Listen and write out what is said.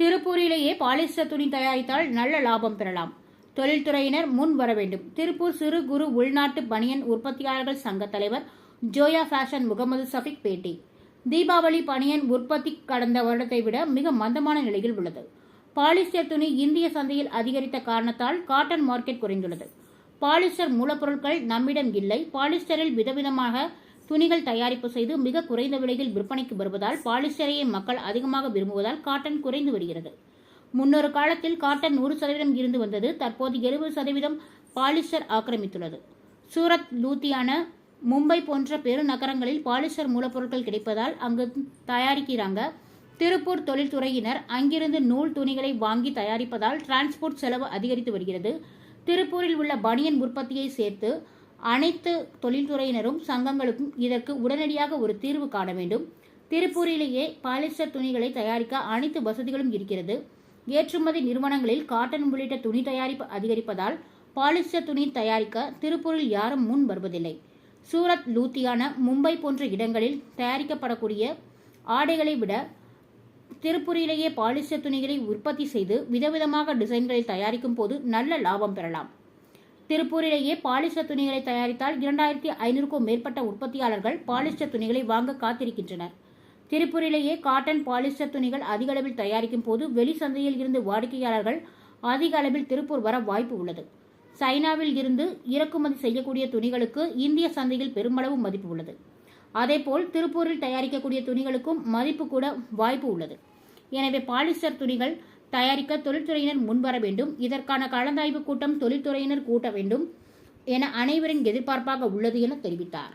திருப்பூரிலேயே polyester துணி தயாரித்தால் நல்ல லாபம் பெறலாம். தொழில்துறையினர் முன் வர வேண்டும். திருப்பூர் சிறு குறு உள்நாட்டு பனியன் உற்பத்தியாளர்கள் சங்க தலைவர் ஜோயா ஃபேஷன் முகமது சஃபிக் பேட்டி. தீபாவளி பனியன் உற்பத்தி கடந்த வருடத்தை விட மிக மந்தமான நிலையில் உள்ளது. பாலிஸ்டர் துணி இந்திய சந்தையில் அதிகரித்த காரணத்தால் காட்டன் மார்க்கெட் குறைந்துள்ளது. பாலிஸ்டர் மூலப்பொருட்கள் நம்மிடம் இல்லை. பாலிஸ்டரில் விதவிதமாக துணிகள் தயாரிப்பு செய்து மிக குறைந்த விலையில் விற்பனைக்கு வருவதால் பாலிஸ்டரையை மக்கள் அதிகமாக விரும்புவதால் காட்டன் குறைந்து வருகிறது முன்னொரு காலத்தில் காட்டன் நூறு சதவீதம் இருந்து வந்தது. தற்போது எழுபது சதவீதம் பாலிஸ்டர் ஆக்கிரமித்துள்ளது. சூரத் லூத்தியான மும்பை போன்ற பெருநகரங்களில் பாலிஸ்டர் மூலப்பொருட்கள் கிடைப்பதால் அங்கு தயாரிக்கிறாங்க. திருப்பூர் தொழில்துறையினர் அங்கிருந்து நூல் துணிகளை வாங்கி தயாரிப்பதால் டிரான்ஸ்போர்ட் செலவு அதிகரித்து வருகிறது. திருப்பூரில் உள்ள பனியன் உற்பத்தியை சேர்த்து அனைத்து தொழில்துறையினரும் சங்கங்களுக்கும் இதற்கு உடனடியாக ஒரு தீர்வு காண வேண்டும். திருப்பூரிலேயே பாலிஸ்டர் துணிகளை தயாரிக்க அனைத்து வசதிகளும் இருக்கிறது. ஏற்றுமதி நிறுவனங்களில் காட்டன் உள்ளிட்ட துணி தயாரிப்பு அதிகரிப்பதால் பாலிஸ்டர் துணி தயாரிக்க திருப்பூரில் யாரும் முன் வருவதில்லை. சூரத் லூத்தியான மும்பை போன்ற இடங்களில் தயாரிக்கப்படக்கூடிய ஆடைகளை விட திருப்பூரிலேயே பாலிஸ்டர் துணிகளை உற்பத்தி செய்து விதவிதமாக டிசைன்களை தயாரிக்கும் போது நல்ல லாபம் பெறலாம். திருப்பூரிலேயே பாலிஸ்டர் துணிகளை தயாரித்தால் இரண்டாயிரத்தி ஐநூறுக்கும் மேற்பட்ட உற்பத்தியாளர்கள் பாலிஸ்டர் துணிகளை வாங்க காத்திருக்கின்றனர். திருப்பூரிலேயே காட்டன் பாலிஸ்டர் துணிகள் அதிக அளவில் தயாரிக்கும் போது வெளி சந்தையில் இருந்து வாடிக்கையாளர்கள் அதிக அளவில் திருப்பூர் வர வாய்ப்பு உள்ளது. சைனாவில் இருந்து இறக்குமதி செய்யக்கூடிய துணிகளுக்கு இந்திய சந்தையில் பெருமளவு மதிப்பு உள்ளது. அதேபோல் திருப்பூரில் தயாரிக்கக்கூடிய துணிகளுக்கும் மதிப்பு கூட வாய்ப்பு உள்ளது. எனவே பாலிஸ்டர் துணிகள் தயாரிக்க தொழில்துறையினர் முன்வர வேண்டும். இதற்கான கலந்தாய்வு கூட்டம் தொழில்துறையினர் கூட்ட வேண்டும் என அனைவரின் எதிர்பார்ப்பாக உள்ளது என தெரிவித்தார்.